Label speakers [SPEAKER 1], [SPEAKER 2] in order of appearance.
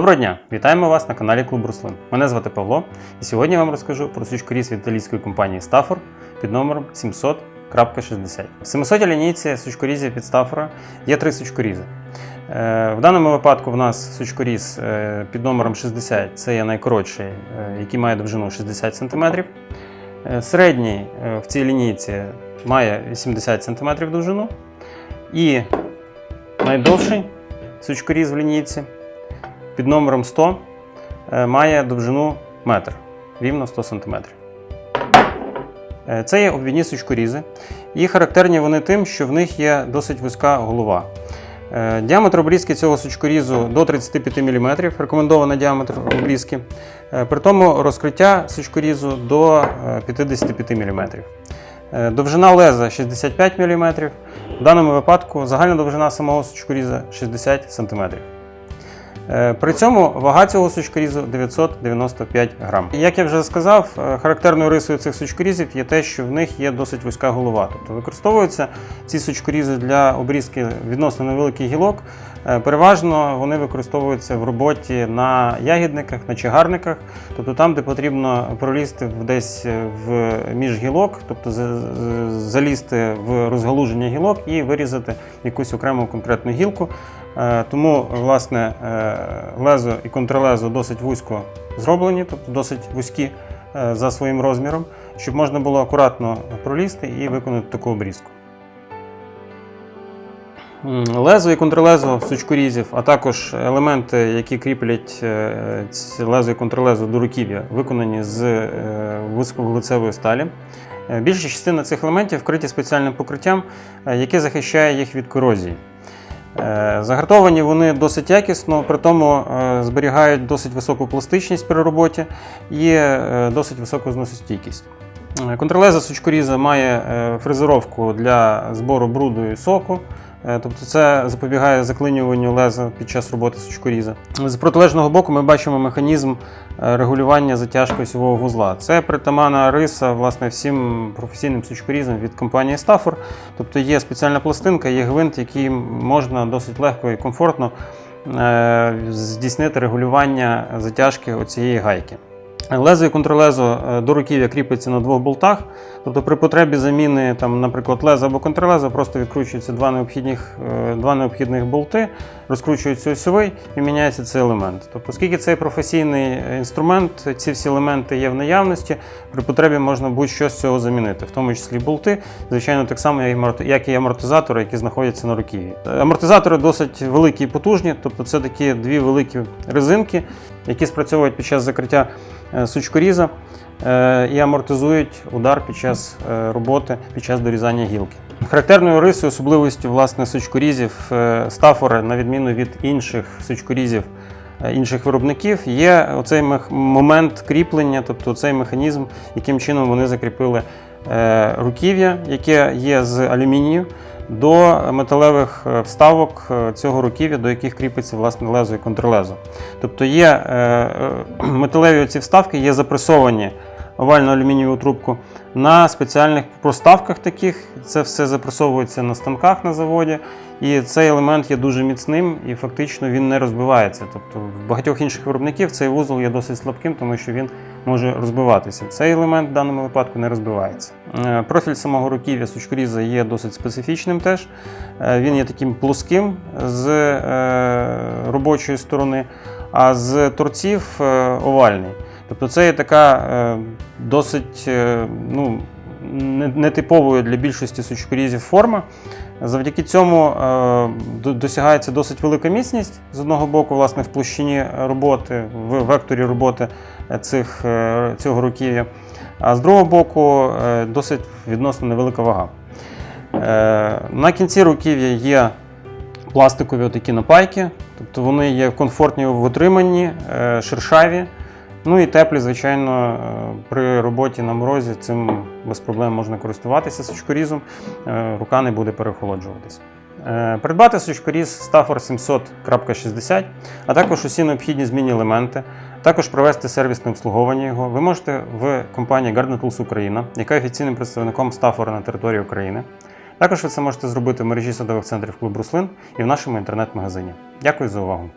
[SPEAKER 1] Доброго дня! Вітаємо вас на каналі Клуб Руслин. Мене звати Павло, і сьогодні я вам розкажу про сучкоріз від італійської компанії Stafford під номером 700.60. В 700 лінійці сучкорізів від Stafford є три сучкорізи. Е, В даному випадку в нас сучкоріз е, під номером 60 це є найкоротший, е, який має довжину 60 см. Середній в цій лінійці має 80 см довжину. І найдовший сучкоріз в лінійці під номером 100 е, має довжину метр, рівно 100 см. Е, Це є обвідні сучкорізи. І характерні вони тим, що в них є досить вузька голова. Е, Діаметр обрізки цього сучкорізу до 35 мм, рекомендований діаметр обрізки. При тому розкриття сучкорізу до е, 55 мм. Довжина леза 65 мм. В даному випадку загальна довжина самого сучкоріза 60 см. Е, При цьому вага цього сучкорізу 995 грам. Як я вже сказав, е, характерною рисою цих сучкорізів є те, що в них є досить вузька голова. Тобто використовуються ці сучкорізи для обрізки відносно невеликих гілок. Е, Переважно вони використовуються в роботі на ягідниках, на чагарниках, тобто там, де потрібно пролізти десь в між гілок, тобто залізти в розгалуження гілок і вирізати якусь окрему конкретну гілку. Е, Тому, власне, е, лезо і контрлезо досить вузько зроблені, тобто досить вузькі е, за своїм розміром, щоб можна було акуратно пролізти і виконати таку обрізку. Лезо і контрлезо сучкорізів, а також елементи, які кріплять лезо і контрлезо до руків'я, виконані з е, сталі. Більша частина цих елементів вкриті спеціальним покриттям, яке захищає їх від корозії. Е, Загартовані вони досить якісно, при тому е, зберігають досить високу пластичність при роботі і е, досить високу зносостійкість. Контролеза сучкоріза має фрезеровку для збору бруду і соку. Е, Тобто це запобігає заклинюванню леза під час роботи сучкоріза. З протилежного боку ми бачимо механізм е, регулювання затяжки осьового вузла. Це притаманна риса власне, всім професійним сучкорізам від компанії Stafford. Тобто є спеціальна пластинка, є гвинт, який можна досить легко і комфортно е, здійснити регулювання затяжки оцієї гайки. Лезо і контрлезо е, до руків'я кріпиться на двох болтах. Тобто при потребі заміни, там, наприклад, леза або контрлеза, просто відкручуються два необхідних, е, два необхідних болти, розкручується осьовий і міняється цей елемент. Тобто, оскільки цей професійний інструмент, ці всі елементи є в наявності, при потребі можна будь-що з цього замінити, в тому числі болти, звичайно, так само, як і амортизатори, які знаходяться на руків'ї. Е, Амортизатори досить великі і потужні, тобто це такі дві великі резинки, які спрацьовують під час закриття е, сучкоріза е, і амортизують удар під час е, роботи, під час дорізання гілки. Характерною рисою, особливістю власне сучкорізів стафори, на відміну від інших сучкорізів інших виробників, є оцей момент кріплення, тобто цей механізм, яким чином вони закріпили руків'я, яке є з алюмінію. До металевих е, вставок е, цього руків'я, до яких кріпиться власне лезо і контрлезо. Тобто є е, металеві ці вставки є запресовані овальну алюмінієву трубку на спеціальних проставках таких. Це все запресовується на станках на заводі. І цей елемент є дуже міцним і фактично він не розбивається. Тобто в багатьох інших виробників цей вузол є досить слабким, тому що він може розбиватися. Цей елемент в даному випадку не розбивається. Е, Профіль самого руків'я сучкоріза є досить специфічним теж. Е, Він є таким плоским з е, робочої сторони, а з торців овальний. Тобто це є така е, досить е, ну, нетиповою для більшості сучкорізів форма. Завдяки цьому е, досягається досить велика міцність з одного боку, власне, в площині роботи, в векторі роботи цих, цього руків'я, а з другого боку, досить відносно невелика вага. На кінці руків'я є пластикові такі напайки, тобто вони є комфортні в утриманні, шершаві. Ну і теплі, звичайно, е, при роботі на морозі цим без проблем можна користуватися сучкорізом, е, рука не буде перехолоджуватись. Е, Придбати сучкоріз Stafford 700.60, а також усі необхідні змінні елементи, також провести сервісне обслуговування його. Ви можете в компанії Garden Tools Україна, яка є офіційним представником Stafford на території України. Також ви це можете зробити в мережі садових центрів клуб Руслин і в нашому інтернет-магазині. Дякую за увагу!